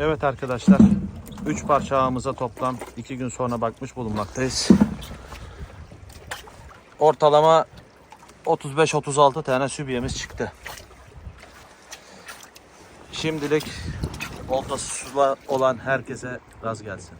Evet arkadaşlar 3 parça ağımıza toplam 2 gün sonra bakmış bulunmaktayız. Ortalama 35-36 tane sübiyemiz çıktı. Şimdilik oltası suda olan herkese raz gelsin.